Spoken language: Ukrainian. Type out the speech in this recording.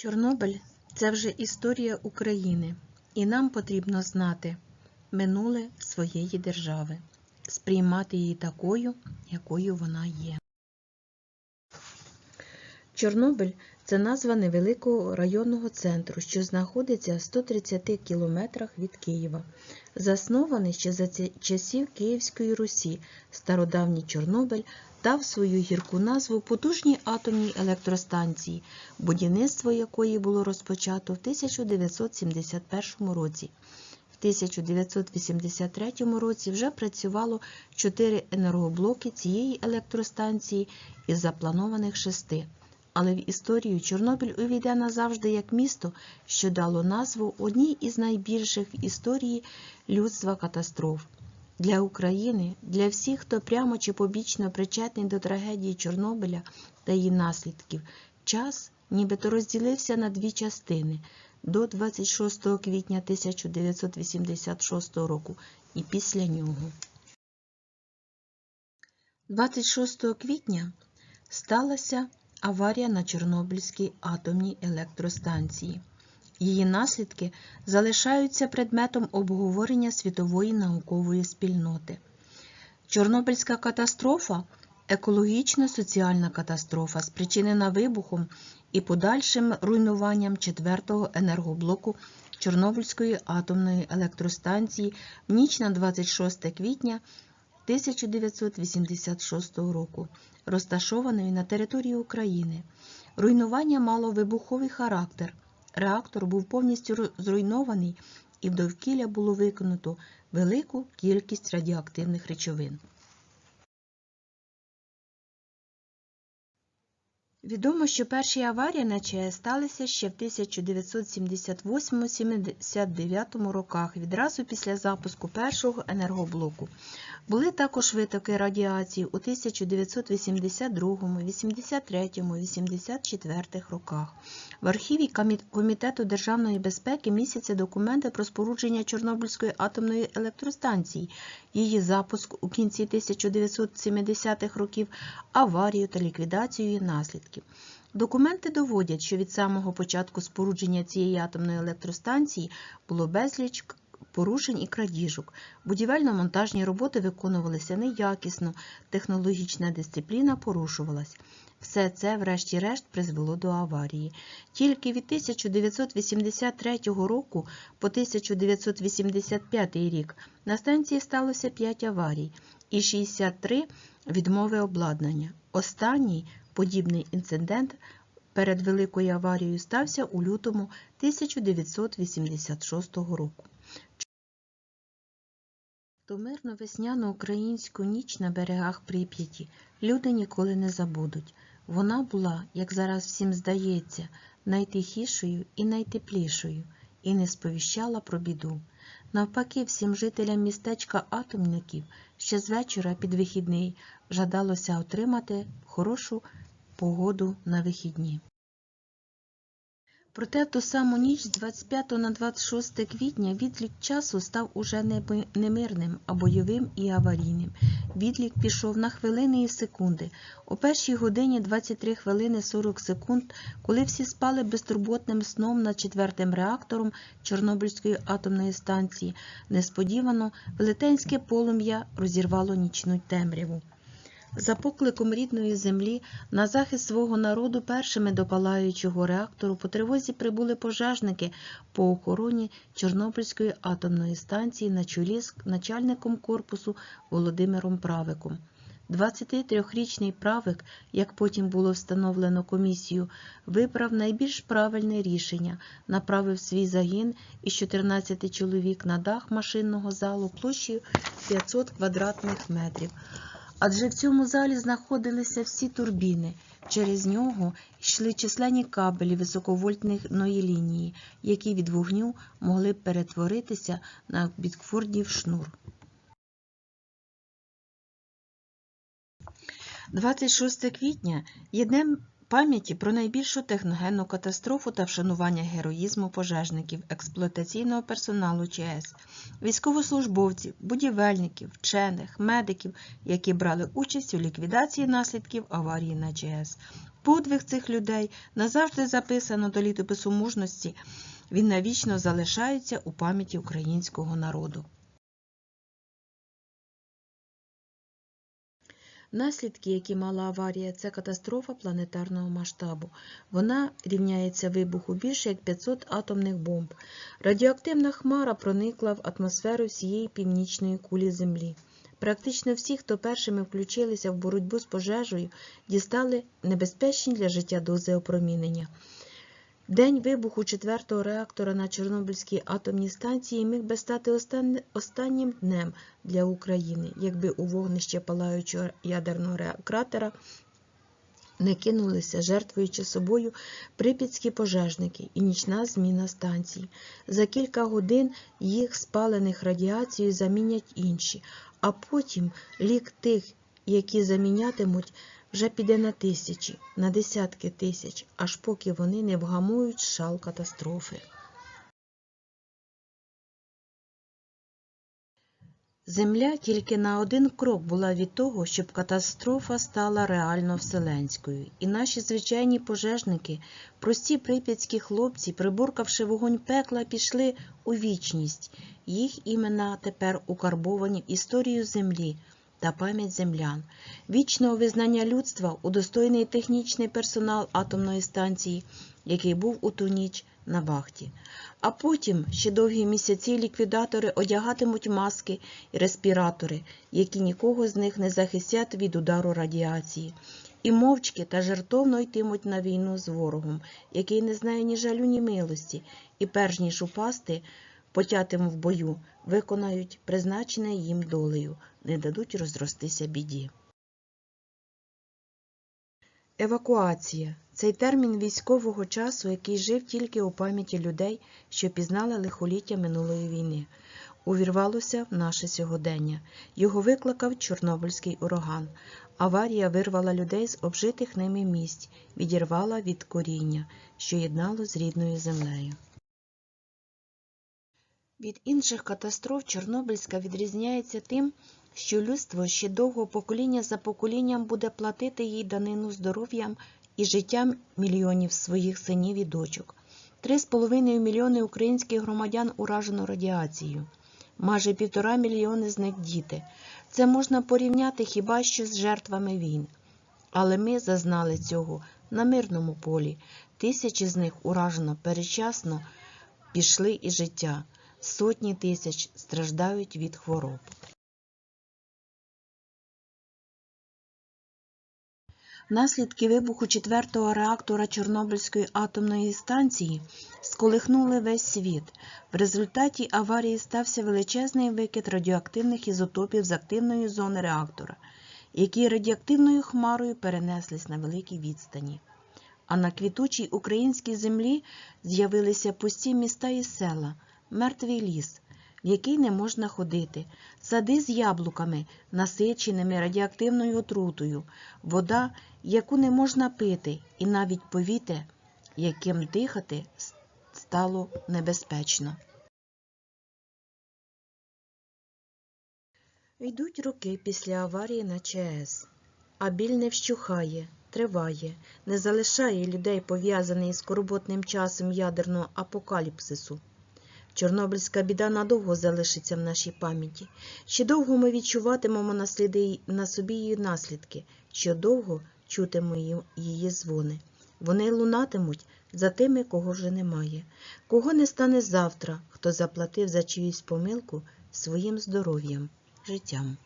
Чорнобиль це вже історія України, і нам потрібно знати минуле своєї держави, сприймати її такою, якою вона є. Чорнобиль це назва невеликого районного центру, що знаходиться в 130 кілометрах від Києва. Заснований ще за часів Київської Русі, стародавній Чорнобиль дав свою гірку назву потужній атомній електростанції, будівництво якої було розпочато в 1971 році. В 1983 році вже працювало чотири енергоблоки цієї електростанції із запланованих шести. Але в історію Чорнобиль увійде назавжди як місто, що дало назву одній із найбільших в історії людства катастроф. Для України, для всіх, хто прямо чи побічно причетний до трагедії Чорнобиля та її наслідків, час нібито розділився на дві частини до 26 квітня 1986 року і після нього. 26 квітня сталася аварія на Чорнобильській атомній електростанції. Її наслідки залишаються предметом обговорення світової наукової спільноти. Чорнобильська катастрофа екологічно-соціальна катастрофа, спричинена вибухом і подальшим руйнуванням четвертого енергоблоку Чорнобильської атомної електростанції в ніч на 26 квітня 1986 року, розташованої на території України. Руйнування мало вибуховий характер. Реактор був повністю зруйнований і в довкілля було виконано велику кількість радіоактивних речовин. Відомо, що перші аварії на ЧАЕС сталися ще в 1978-79 роках, відразу після запуску першого енергоблоку. Були також витоки радіації у 1982, 83, 84 роках. В архіві Комітету державної безпеки містяться документи про спорудження Чорнобильської атомної електростанції, її запуск у кінці 1970-х років, аварію та ліквідацію її наслідків. Документи доводять, що від самого початку спорудження цієї атомної електростанції було безліч порушень і крадіжок. Будівельно-монтажні роботи виконувалися неякісно, технологічна дисципліна порушувалась. Все це, врешті-решт, призвело до аварії. Тільки від 1983 року по 1985 рік на станції сталося 5 аварій і 63 відмови обладнання. Останній подібний інцидент перед великою аварією стався у лютому 1986 року. Ту мирну весняну українську ніч на берегах Прип'яті люди ніколи не забудуть. Вона була, як зараз всім здається, найтихішою і найтеплішою, і не сповіщала про біду. Навпаки, всім жителям містечка Атомників ще з вечора під вихідний жадалося отримати хорошу погоду на вихідні. Проте в ту саму ніч з 25 на 26 квітня відлік часу став уже не мирним, а бойовим і аварійним. Відлік пішов на хвилини і секунди. О першій годині 23 хвилини 40 секунд, коли всі спали безтурботним сном над четвертим реактором Чорнобильської атомної станції, несподівано велетенське полум'я розірвало нічну темряву. За покликом рідної землі на захист свого народу першими до палаючого реактору по тривозі прибули пожежники по охороні Чорнобильської атомної станції на чолі з начальником корпусу Володимиром Правиком. 23-річний правик, як потім було встановлено комісію, вибрав найбільш правильне рішення, направив свій загін із 14 чоловік на дах машинного залу площею 500 квадратних метрів. Адже в цьому залі знаходилися всі турбіни. Через нього йшли численні кабелі високовольтної лінії, які від вогню могли перетворитися на бікфордів шнур. 26 квітня є днем пам'яті про найбільшу техногенну катастрофу та вшанування героїзму пожежників, експлуатаційного персоналу ЧАЕС, військовослужбовців, будівельників, вчених, медиків, які брали участь у ліквідації наслідків аварії на ЧАЕС. подвиг цих людей назавжди записано до літопису мужності. Він навічно залишається у пам'яті українського народу. Наслідки, які мала аварія, це катастрофа планетарного масштабу. Вона рівняється вибуху більше як 500 атомних бомб. Радіоактивна хмара проникла в атмосферу всієї північної кулі Землі. Практично всі, хто першими включилися в боротьбу з пожежею, дістали небезпечні для життя дози опромінення. День вибуху четвертого реактора на Чорнобильській атомній станції міг би стати останнім днем для України, якби у вогнище палаючого ядерного кратера не кинулися, жертвуючи собою прип'ятські пожежники і нічна зміна станції. За кілька годин їх спалених радіацією замінять інші, а потім лік тих, які замінятимуть, вже піде на тисячі, на десятки тисяч, аж поки вони не вгамують шал катастрофи. Земля тільки на один крок була від того, щоб катастрофа стала реально вселенською, і наші звичайні пожежники, прості прип'ятські хлопці, приборкавши вогонь пекла, пішли у вічність. Їх імена тепер укарбовані в історію землі та пам'ять землян. Вічного визнання людства удостоєний технічний персонал атомної станції, який був у ту ніч на вахті. А потім ще довгі місяці ліквідатори одягатимуть маски і респіратори, які нікого з них не захистять від удару радіації. І мовчки та жертовно йтимуть на війну з ворогом, який не знає ні жалю, ні милості, і перш ніж упасти, потятим в бою, виконають призначене їм долею, не дадуть розростися біді. Евакуація цей термін військового часу, який жив тільки у пам'яті людей, що пізнали лихоліття минулої війни, увірвалося в наше сьогодення. Його викликав Чорнобильський ураган. Аварія вирвала людей з обжитих ними місць, відірвала від коріння, що єднало з рідною землею. Від інших катастроф Чорнобильська відрізняється тим, що людство ще довго покоління за поколінням буде платити їй данину здоров'ям і життям мільйонів своїх синів і дочок. Три з половиною мільйони українських громадян уражено радіацією. Майже півтора мільйони з них діти. Це можна порівняти хіба що з жертвами війн. Але ми зазнали цього на мирному полі. Тисячі з них уражено передчасно пішли із життя. Сотні тисяч страждають від хвороб. Наслідки вибуху четвертого реактора Чорнобильської атомної станції сколихнули весь світ. В результаті аварії стався величезний викид радіоактивних ізотопів з активної зони реактора, які радіоактивною хмарою перенеслись на великій відстані. А на квітучій українській землі з'явилися пусті міста і села, мертвий ліс, в який не можна ходити, сади з яблуками, насиченими радіоактивною отрутою, вода, яку не можна пити, і навіть повітря, яким дихати стало небезпечно. Йдуть роки після аварії на ЧАЕС, а біль не вщухає, триває, не залишає людей пов'язаний з скорботним часом ядерного апокаліпсису. Чорнобильська біда надовго залишиться в нашій пам'яті. Ще довго ми відчуватимемо на, сліди, на собі її наслідки, що довго чутимо її дзвони. Вони лунатимуть за тими, кого вже немає, кого не стане завтра, хто заплатив за чиюсь помилку своїм здоров'ям, життям.